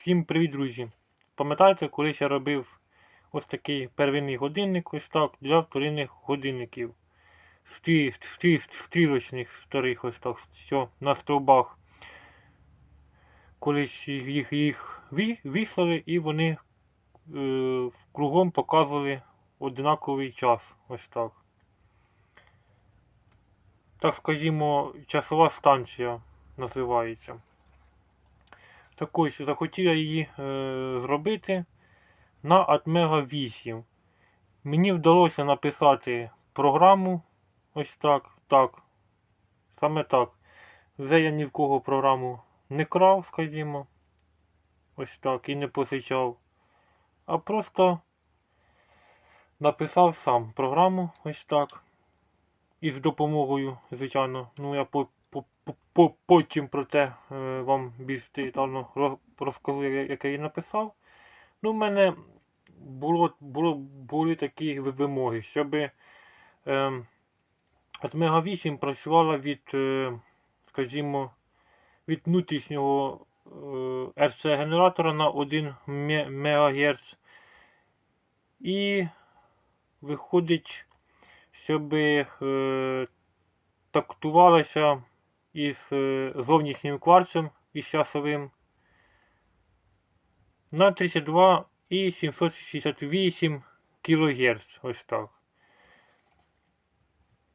Всім привіт, друзі! Пам'ятаєте, колись я робив ось такий первинний годинник, ось так, для вторинних годинників. Стрі, стрі, стрілочних старих ось так, що на стовбах. Колись їх, їх, їх і вони е, кругом показували однаковий час. Ось так. Так скажімо, часова станція називається. Так ось захотів я її е, зробити на Atmega 8. Мені вдалося написати програму ось так. Так. Саме так. Вже я ні в кого програму не крав, скажімо. Ось так, і не позичав. А просто написав сам програму ось так. І з допомогою, звичайно, ну я потім про те е, вам більш детально ро- розкажу, як я її написав. Ну, в мене було, було, були такі вимоги, щоб е, Atmega 8 працювала від, е, скажімо, від внутрішнього е, RC-генератора на 1 МГц. І виходить, щоб е, тактувалася із е, зовнішнім кварцем із часовим на 32 і 768 кГц. Ось так.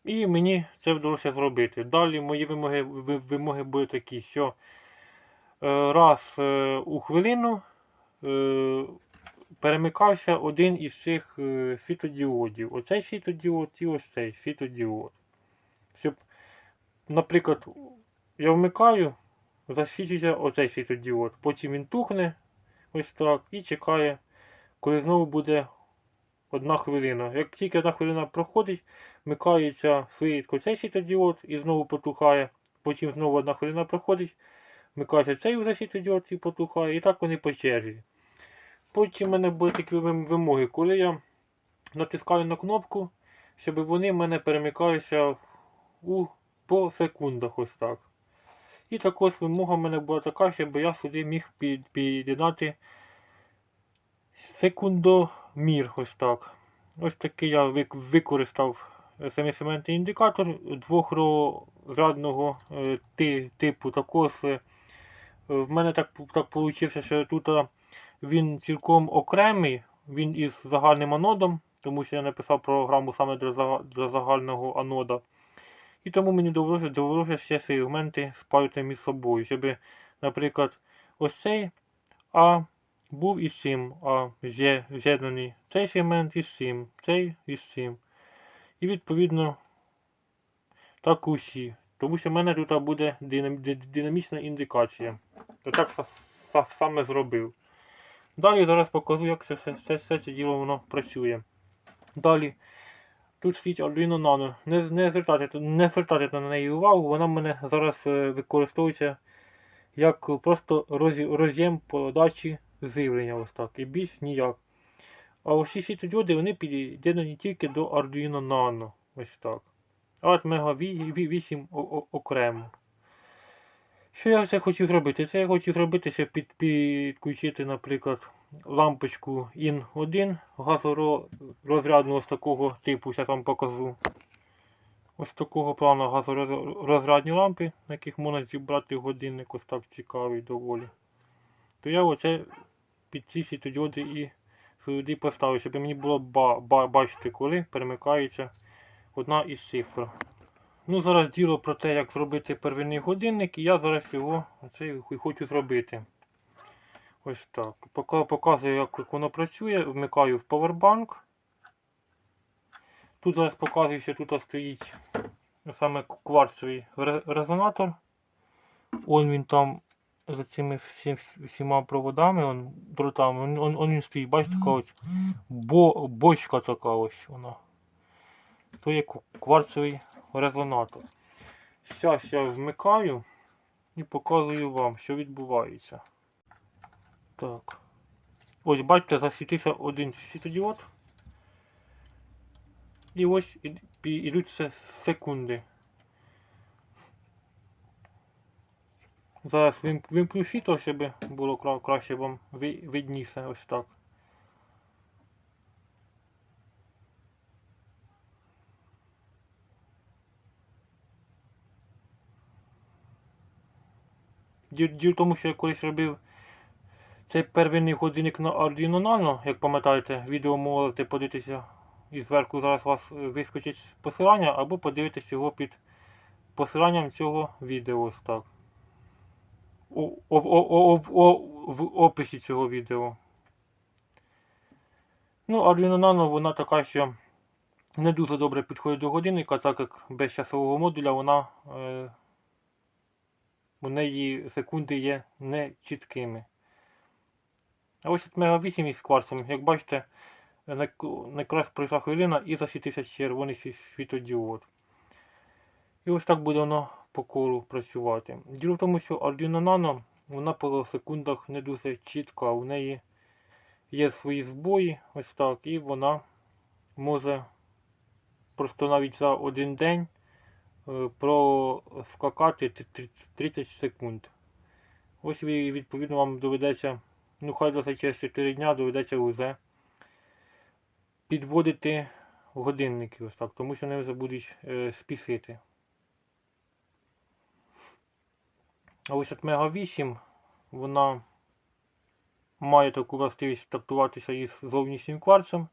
І мені це вдалося зробити. Далі мої вимоги, вимоги були такі, що е, раз е, у хвилину перемикався один із цих світодіодів. Оцей світодіод і ось цей світодіод. Щоб, наприклад, я вмикаю, засвічується оцей світодіод. Потім він тухне ось так і чекає, коли знову буде одна хвилина. Як тільки одна хвилина проходить, вмикається швидко цей світодіод і знову потухає. Потім знову одна хвилина проходить, вмикається цей вже світодіод і потухає. І так вони по черзі. Потім в мене були такі вимоги, коли я натискаю на кнопку, щоб вони в мене перемикалися у, по секундах ось так. І також вимога в мене була така, щоб я сюди міг під, під'єднати секундомір ось так. Ось такий я використав семисементний індикатор двохрозрядного е, типу. Також е, в мене так, так вийшло, що тут е, він цілком окремий, він із загальним анодом, тому що я написав програму саме для загального анода. І тому мені довелося, ще сегменти спаювати між собою, щоб, наприклад, ось цей А був із цим, а з'єднаний цей сегмент із цим, цей із цим. І відповідно так усі. Тому що в мене тут буде динамічна індикація. Я так са- са- саме зробив. Далі зараз покажу, як це все, діло воно працює. Далі. Тут стоїть Arduino Nano. Не, не, звертайте, не звертайте на неї увагу, вона в мене зараз е, використовується як просто роз, роз'єм подачі живлення. Ось так. І більш ніяк. А усі світодіоди вони під'єднані тільки до Arduino Nano. Ось так. А от Mega 8 окремо. Що я це хотів зробити? Це я хотів зробити, щоб під, підключити, наприклад, лампочку IN1 газорозрядну ось такого типу, зараз вам покажу. Ось такого плану газорозрядні лампи, на яких можна зібрати годинник, ось так цікавий доволі. То я оце під ці світодіоди і сюди поставив, щоб мені було ба ба бачити, коли перемикається одна із цифр. Ну, зараз діло про те, як зробити первинний годинник, і я зараз його оце хочу зробити. Ось так. Пока показую, як воно працює, вмикаю в Powerbank. Тут зараз показую, що тут стоїть саме кварцевий резонатор. Он він там за цими всі, всіма проводами, он, дротами, он, он, он він стоїть, бачите, така ось бо, бочка така ось вона. То є кварцевий резонатор. Зараз я вмикаю і показую вам, що відбувається. Так. Ось, бачите, засвітився один світодіод. І ось ід- пі- ідуть се- секунди. Зараз вим- вимкну світло, щоб було кра- краще вам ви- видніше ось так. Діл діл в тому, що я колись робив цей первинний годинник на Arduino Nano, як пам'ятаєте, відео можете подивитися і зверху зараз у вас вискочить посилання, або подивитися його під посиланням цього відео ось так. О, о, о, о, в описі цього відео. Ну, Arduino Nano вона така, що не дуже добре підходить до годинника, так як без часового модуля вона е, у неї секунди є не чіткими. А ось Мега 8 із кварцем, як бачите, най- якраз пройшла хвилина і засвітився червоний сві- світодіод. І ось так буде воно по колу працювати. Діло в тому, що Arduino Nano, вона по секундах не дуже чітка, у неї є свої збої, ось так, і вона може просто навіть за один день е, проскакати т- т- 30 секунд. Ось відповідно вам доведеться, ну хай за через 4 дня доведеться вже підводити годинники ось так, тому що вони вже будуть е, спішити. А ось от Мега 8 вона має таку властивість стартуватися із зовнішнім кварцем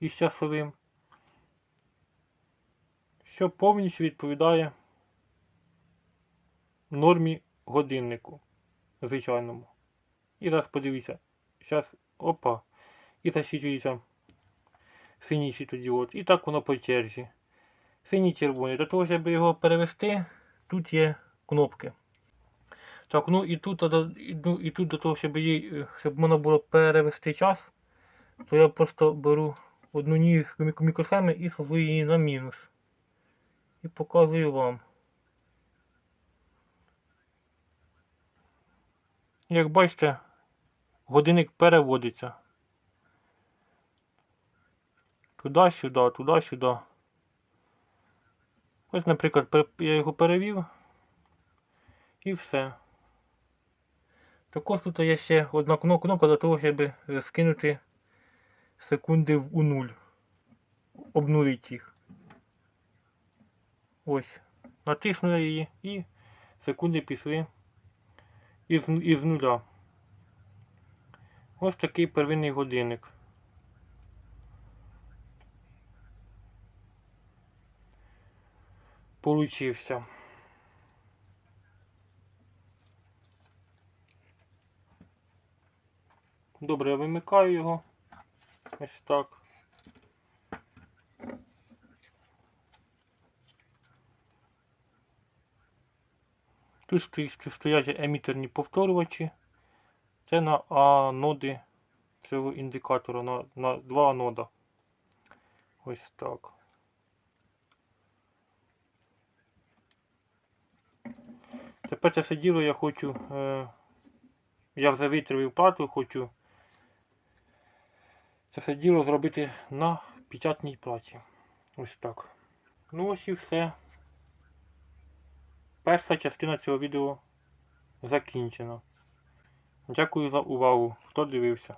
із часовим, що повністю відповідає нормі годиннику звичайному. І зараз подивіться. Зараз опа. І засвітлюється синій світодіод. І так воно по черзі. Синій червоний. Для того, щоб його перевести, тут є кнопки. Так, ну і тут, ну, і тут для того, щоб її, щоб можна було перевести час, то я просто беру одну ніжку мік- мікросхеми і сажу її на мінус. І показую вам. Як бачите, годинник переводиться. Туди-сюди, туди-сюди. Ось, наприклад, я його перевів. І все. Також тут є ще одна кно- кнопка для того, щоб скинути секунди в у нуль. Обнулити їх. Ось. Натиснули її і секунди пішли із, із нуля. Ось такий первинний годинник. Получився. Добре, я вимикаю його. Ось так. Тут стоять емітерні повторювачі. Це на аноди цього індикатора, на, на два анода. Ось так. Тепер це все діло я хочу. Е, я вже витравив плату, хочу це все діло зробити на печатній платі. Ось так. Ну ось і все. Перша частина цього відео закінчена. Дякую за увагу, хто дивився.